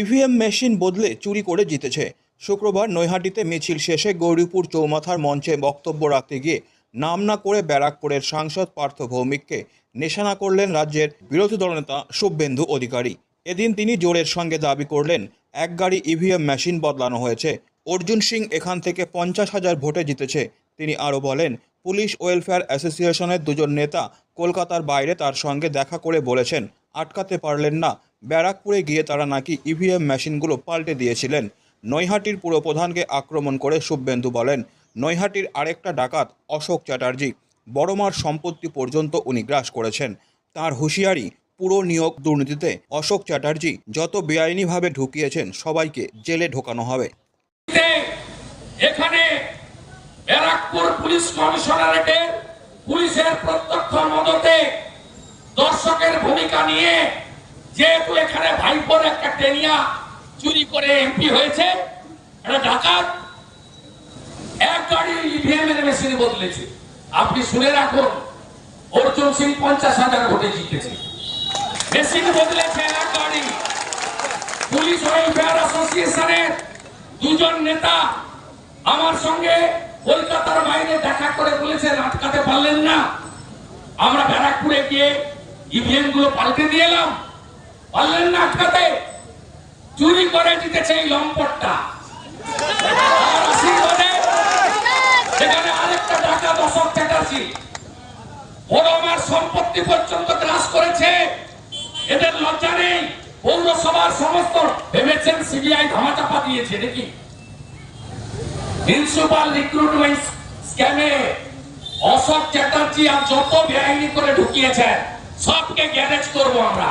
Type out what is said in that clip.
EVM machine বদলে চুরি করে জিতেছে। শুক্রবার নৈহাটিতে মিছিল শেষে গৌরীপুর চৌমাথার মঞ্চে বক্তব্য রাখতে গিয়ে নাম না করে ব্যারাকপুরের সাংসদ পার্থ ভৌমিককে নিশানা করলেন রাজ্যের বিরোধী দলনেতা শুভেন্দু অধিকারী। এদিন তিনি জোরের সঙ্গে দাবি করলেন, এক গাড়ি ইভিএম মেশিন বদলানো হয়েছে। অর্জুন সিং এখান থেকে পঞ্চাশ হাজার ভোটে জিতেছে। তিনি আরও বলেন, পুলিশ ওয়েলফেয়ার অ্যাসোসিয়েশনের দুজন নেতা কলকাতার বাইরে তার সঙ্গে দেখা করে বলেছেন, আটকাতে পারলেন না। ব্যারাকপুরে গিয়ে তারা নাকি ইভিএম মেশিনগুলো পাল্টে দিয়েছিলেন। নৈহাটির পুরপ্রধানকে আক্রমণ করে শুভেন্দু বলেন, নৈহাটির আরেকটা ডাকাত অশোক চ্যাটার্জি, বড়মার সম্পত্তি পর্যন্ত উনি গ্রাস করেছেন। তার হুঁশিয়ারি, পুরো নিয়োগ দুর্নীতিতে অশোক চ্যাটার্জি যত বেআইনিভাবে ঢুকিয়েছেন সবাইকে জেলে ঢোকানো হবে। এখানে ব্যারাকপুর পুলিশ কমিশনারেটের পুলিশের প্রত্যক্ষ মদতে দর্শকের ভূমিকা নিয়ে যেহেতু এখানে ভাইপোর একটা টেনিয়া চুরি করে এমপি হয়েছে, একটা ডাকাত, এক গাড়ি ইভিএম এর মেশিন বদলেছে। আপনি শুনে রাখুন, অর্জুন সিং পঞ্চাশ হাজার ভোটে জিতেছে। মেশিন বদলেছে এক গাড়ি। পুলিশ ওয়েলফেয়ার অ্যাসোসিয়েশনের দুজন নেতা আমার সঙ্গে কলকাতার বাইরে দেখা করে বলেছেন, আটকাতে পারলেন না। আমরা ব্যারাকপুরে গিয়ে ইভিএমগুলো পাল্টে দিয়ে এলাম। পারলেন আটকাতে। চুরি করে জিতেছে এই লম্পটটা। লজ্জা নেই। পৌরসভার সমস্ত ভেবেছেন সিবিআই ধামাচাপা দিয়েছে নাকি? মিউনিসিপাল রিক্রুটমেন্ট স্ক্যামে অশোক চ্যাটার্জি আর যত বেআইনি করে ঢুকিয়েছেন, সবকে গ্যারেজ করব আমরা।